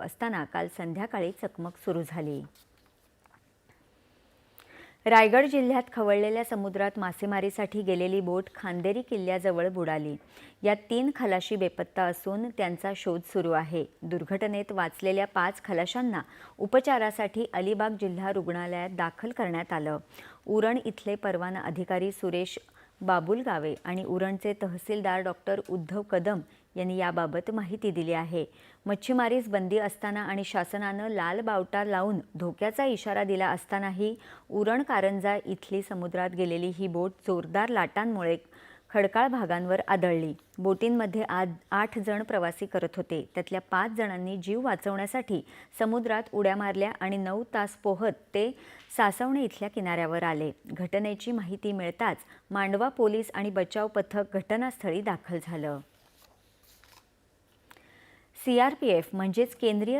असताना काल संध्याकाळी चकमक सुरू झाली. रायगड जिल्ह्यात खवळलेल्या समुद्रात मासेमारीसाठी गेलेली बोट खांदेरी किल्ल्याजवळ बुडाली. यात तीन खलाशी बेपत्ता असून त्यांचा शोध सुरू आहे. दुर्घटनेत वाचलेल्या पाच खलाशांना उपचारासाठी अलिबाग जिल्हा रुग्णालयात दाखल करण्यात आलं. उरण इथले परवाना अधिकारी सुरेश बाबुलगावे आणि उरणचे तहसीलदार डॉक्टर उद्धव कदम यांनी याबाबत माहिती दिली आहे. मच्छीमारीस बंदी असताना आणि शासनानं लाल बावटा लावून धोक्याचा इशारा दिला असतानाही उरण कारंजा इथली समुद्रात गेलेली ही बोट जोरदार लाटांमुळे खडकाळ भागांवर आदळली. बोटींमध्ये आज आठ जण प्रवासी करत होते. त्यातल्या पाच जणांनी जीव वाचवण्यासाठी समुद्रात उड्या मारल्या आणि नऊ तास पोहत ते सासवणे इथल्या किनाऱ्यावर आले. घटनेची माहिती मिळताच मांडवा पोलीस आणि बचाव पथक घटनास्थळी दाखल झालं. सीआरपीएफ म्हणजेच केंद्रीय